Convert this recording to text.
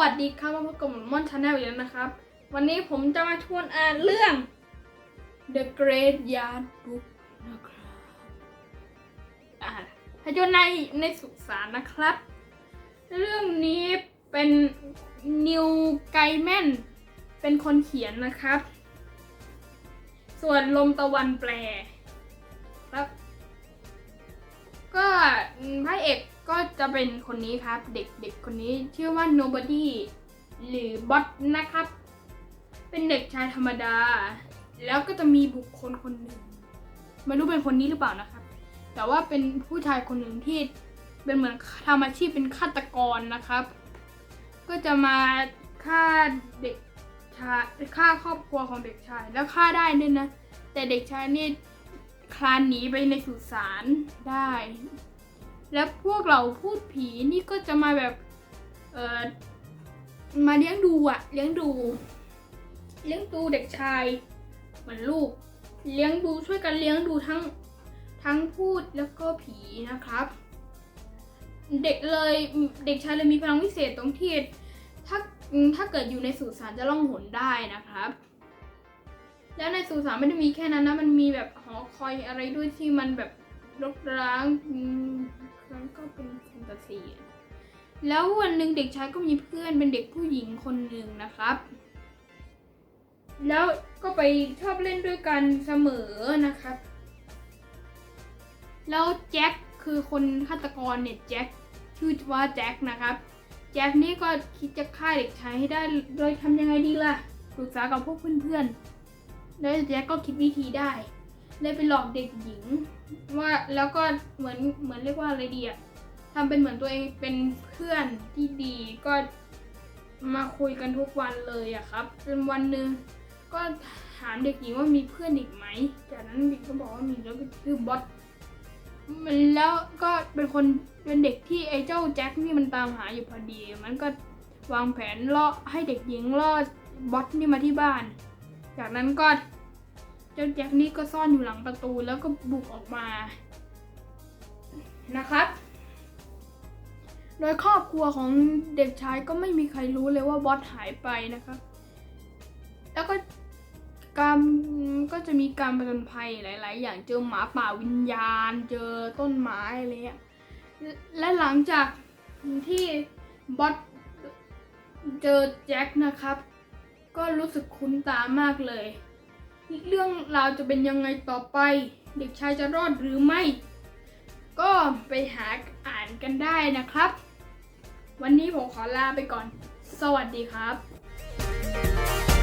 วัสดีครับมาพบกับมอนมอนชาแนลอีกแล้วนะครับ วันนี้ผมจะมาชวนอ่านเรื่อง The Great Yard Book นะครับอ่าพจนในในสุสานนะครับ เรื่องนี้เป็นนิวไกแมนเป็นคนเขียนนะครับ ส่วนลมตะวันแปลครับ ก็พระเอก ก็จะเป็นคนนี้ครับ เด็กเด็กคนนี้ชื่อว่า nobody หรือบอทนะครับ เป็นเด็กชายธรรมดา แล้วก็จะมีบุคคลคนหนึ่งไม่รู้เป็นคนนี้หรือเปล่านะครับ แต่ว่าเป็นผู้ชายคนหนึ่งที่เป็นเหมือนทำอาชีพเป็นฆาตกรนะครับ ก็จะมาฆ่าเด็กชายฆ่าครอบครัวของเด็กชาย แล้วฆ่าได้ด้วยนะ แต่เด็กชายนี่คลานหนีไปในสุสานได้ แล้วพวกเราพูดผีนี่ก็จะมาแบบเออมาเลี้ยงดูอะเลี้ยงดู เลี้ยงดูเด็กชายเหมือนลูก เลี้ยงดูช่วยกันเลี้ยงดูทั้งทั้งพูดแล้วก็ผีนะครับ เด็กเลยเด็กชายเลยมีพลังวิเศษตรงที่ถ้าถ้าเกิดอยู่ในสุสานจะล่องหนได้นะครับ แล้วในสุสานไม่ได้มีแค่นั้นนะมันมีแบบหอคอยอะไรด้วยที่มันแบบรกร้าง อืมมันก็เป็นแฟนตาซีแล้ววันหนึ่งเด็กชายก็มีเพื่อนเป็นเด็กผู้หญิงคนหนึ่งนะครับ แล้วก็ไปชอบเล่นด้วยกันเสมอนะครับ แล้วแจ็คคือคนฆาตกรเนี่ยแจ็คชื่อว่าแจ็คนะครับ แจ็คนี่ก็คิดจะฆ่าเด็กชายให้ได้โดยทำยังไงดีล่ะปรึกษากับพวกเพื่อนๆแล้วแจ็คก็คิดวิธีได้ เลยไปหลอกเด็กหญิง ว่าแล้วก็เหมือนเหมือนเรียกว่าอะไรดีอะทำเป็นเหมือนตัวเองเป็นเพื่อนที่ดีก็มาคุยกันทุกวันเลยอะครับจนวันหนึ่งก็ถามเด็กหญิงว่ามีเพื่อนอีกไหม จากนั้นเด็กก็บอกว่ามีแล้วก็ชื่อบอสมันแล้วก็เป็นคนเป็นเด็กที่ไอ้เจ้าแจ็คนี่มันตามหาอยู่พอดี มันก็วางแผนล่อให้เด็กหญิงล่อบอสนี่มาที่บ้าน จากนั้นก็ เจ้าแจ็คนี่ก็ซ่อนอยู่หลังประตูแล้วก็บุกออกมานะครับ โดยครอบครัวของเด็กชายก็ไม่มีใครรู้เลยว่าบอสหายไปนะครับ แล้วก็การก็จะมีการประจนภัยหลาย ๆ อย่างเจอหมาป่าวิญญาณ เจอต้นไม้อะไรเงี้ยและและหลังจากที่บอสเจอแจ็คนะครับ ก็รู้สึกคุ้นตามากเลย เรื่องราวจะเป็นยังไงต่อไป เด็กชายจะรอดหรือไม่ ก็ไปหาอ่านกันได้นะครับ วันนี้ผมขอลาไปก่อน สวัสดีครับ